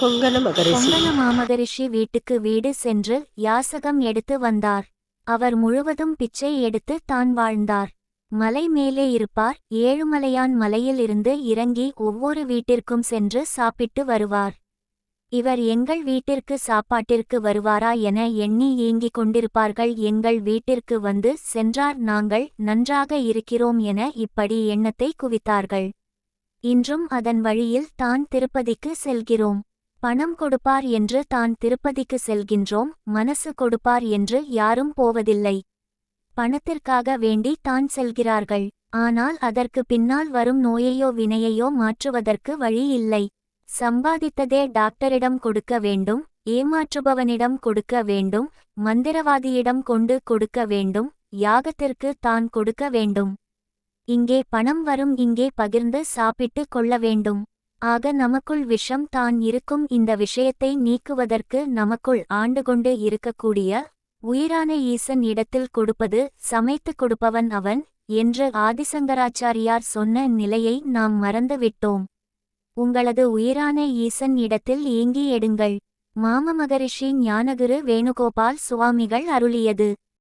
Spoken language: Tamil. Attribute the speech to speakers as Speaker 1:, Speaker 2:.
Speaker 1: கொங்கண மகரிஷி.
Speaker 2: கொங்கண மாமகரிஷி வீட்டுக்கு வீடு சென்று யாசகம் எடுத்து வந்தார். அவர் முழுவதும் பிச்சை எடுத்து தான் வாழ்ந்தார். மலை மேலே இருப்பார். ஏழுமலையான் மலையில் இருந்து இறங்கி ஒவ்வொரு வீட்டிற்கும் சென்று சாப்பிட்டு வருவார். இவர் எங்கள் வீட்டிற்கு சாப்பாட்டிற்கு வருவாரா என எண்ணி ஏங்கிக் கொண்டிருப்பார்கள். எங்கள் வீட்டிற்கு வந்து சென்றார். நாங்கள் நன்றாக இருக்கிறோம் என இப்படி எண்ணத்தை குவித்தார்கள். இன்றும் அதன் வழியில் தான் திருப்பதிக்கு செல்கிறோம். பணம் கொடுப்பார் என்று தான் திருப்பதிக்கு செல்கின்றோம் மனசு கொடுப்பார் என்று யாரும் போவதில்லை. பணத்திற்காக வேண்டி தான் செல்கிறார்கள். ஆனால் அதற்கு பின்னால் வரும் நோயையோ வினையையோ மாற்றுவதற்கு வழி இல்லை. சம்பாதித்ததே டாக்டரிடம் கொடுக்க வேண்டும் ஏமாற்றுபவனிடம் கொடுக்க வேண்டும் மந்திரவாதியிடம் கொண்டு கொடுக்க வேண்டும் யாகத்திற்கு தான் கொடுக்க வேண்டும். இங்கே பணம் வரும் இங்கே பகிர்ந்து சாப்பிட்டு கொள்ள வேண்டும். ஆக நமக்குள் விஷம் தான் இருக்கும். இந்த விஷயத்தை நீக்குவதற்கு நமக்குள் ஆண்டுகொண்டு இருக்கக்கூடிய உயிரான ஈசன் இடத்தில் கொடுப்பது சமைத்து கொடுப்பவன் அவன் என்று ஆதிசங்கராச்சாரியார் சொன்ன நிலையை நாம் மறந்துவிட்டோம். உங்களது உயிரான ஈசன் இடத்தில் ஏங்கி எடுங்கள் மாம மகரிஷி ஞானகுரு வேணுகோபால் சுவாமிகள் அருளியது.